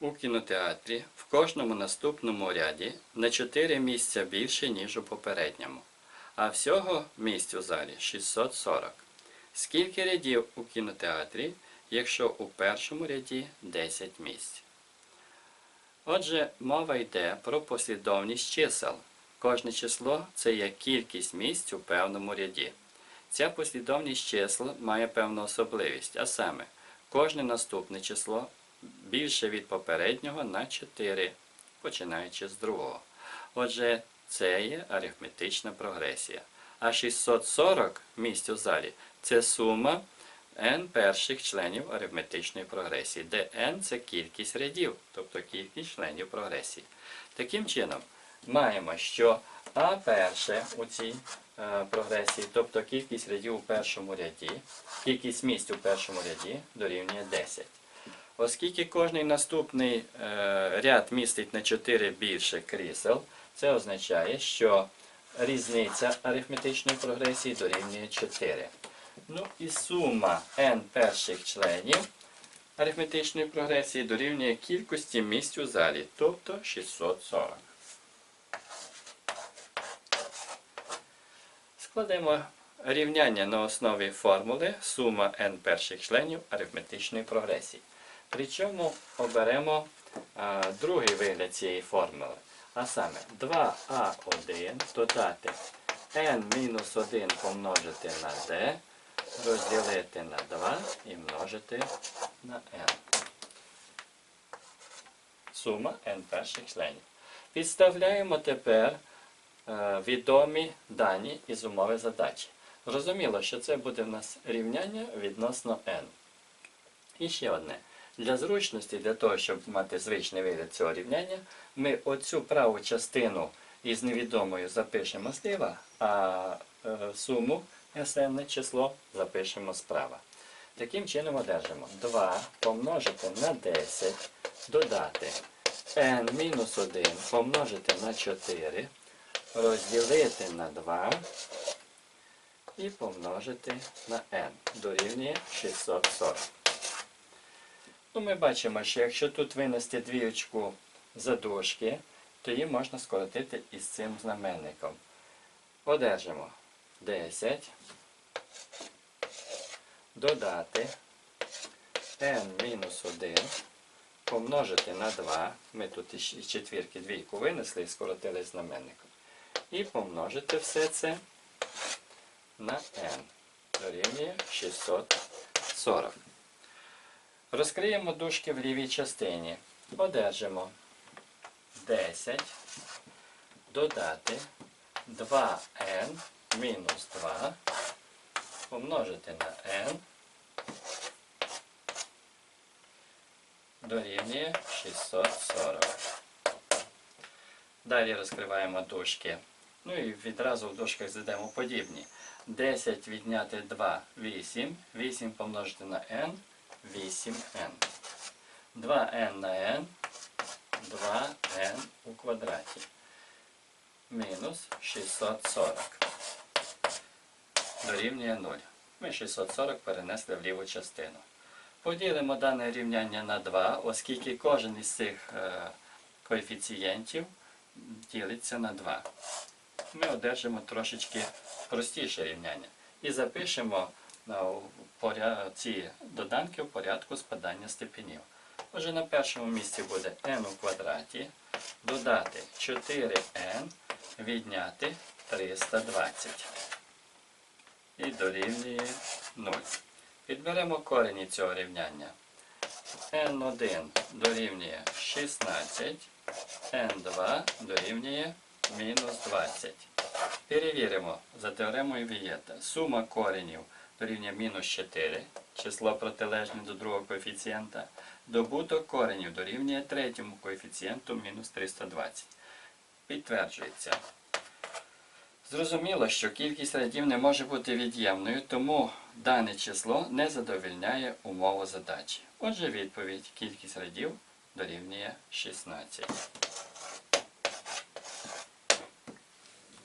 У кінотеатрі в кожному наступному ряді на 4 місця більше, ніж у попередньому. А всього місць у залі 640. Скільки рядів у кінотеатрі, якщо у першому ряді 10 місць? Отже, мова йде про послідовність чисел. Кожне число це є кількість місць у певному ряді. Ця послідовність чисел має певну особливість, а саме, кожне наступне число більше від попереднього на 4, починаючи з другого. Отже, це є арифметична прогресія. А 640 місць у залі це сума n перших членів арифметичної прогресії, де n це кількість рядів, тобто кількість членів прогресії. Таким чином, маємо, що А перше у цій е, прогресії, тобто кількість рядів у першому ряді, кількість місць у першому ряді дорівнює 10. Оскільки кожний наступний е, ряд містить на 4 більше крісел, це означає, що різниця арифметичної прогресії дорівнює 4. Ну і сума n перших членів арифметичної прогресії дорівнює кількості місць у залі, тобто 640. Складемо рівняння на основі формули сума n перших членів арифметичної прогресії. Причому оберемо а, другий вигляд цієї формули. А саме 2а1 додати n-1 помножити на d, розділити на 2 і множити на n. Сума n перших членів. Підставляємо тепер е, відомі дані із умови задачі. Зрозуміло, що це буде в нас рівняння відносно n. І ще одне. Для зручності, для того, щоб мати звичний вигляд цього рівняння, ми оцю праву частину із невідомою запишемо зліва, а е, суму SN число запишемо справа. Таким чином одержимо 2 помножити на 10, додати n-1 помножити на 4, розділити на 2 і помножити на n дорівнює 640. Ну, ми бачимо, що якщо тут винести двіючку за дужки, то її можна скоротити із цим знаменником. Одержимо 10, додати n-1 помножити на 2. Ми тут із четвірки двійку винесли і скоротили знаменником. І помножити все це на n. Дорівнює 640. Розкриємо дужки в лівій частині. Одержимо 10, додати 2n мінус 2, помножити на n, дорівнює 640. Далі розкриваємо дужки. Ну і відразу в дужках зведемо подібні. 10 відняти 2 8, 8 помножити на n, 8n. 2n на n, 2n у квадраті. Мінус 640. Дорівнює 0. Ми 640 перенесли в ліву частину. Поділимо дане рівняння на 2, оскільки кожен із цих е, коефіцієнтів ділиться на 2. Ми одержимо трошечки простіше рівняння. І запишемо ці доданки у порядку спадання степенів. Отже, на першому місці буде n у квадраті, додати 4n, відняти 320. І дорівнює 0. Підберемо корені цього рівняння. n1 дорівнює 16, n2 дорівнює мінус 20. Перевіримо за теоремою Вієта. Сума коренів дорівнює мінус 4, число протилежне до другого коефіцієнта. Добуток коренів дорівнює третьому коефіцієнту мінус 320. Підтверджується. Зрозуміло, що кількість рядів не може бути від'ємною, тому дане число не задовільняє умову задачі. Отже, відповідь кількість рядів дорівнює 16.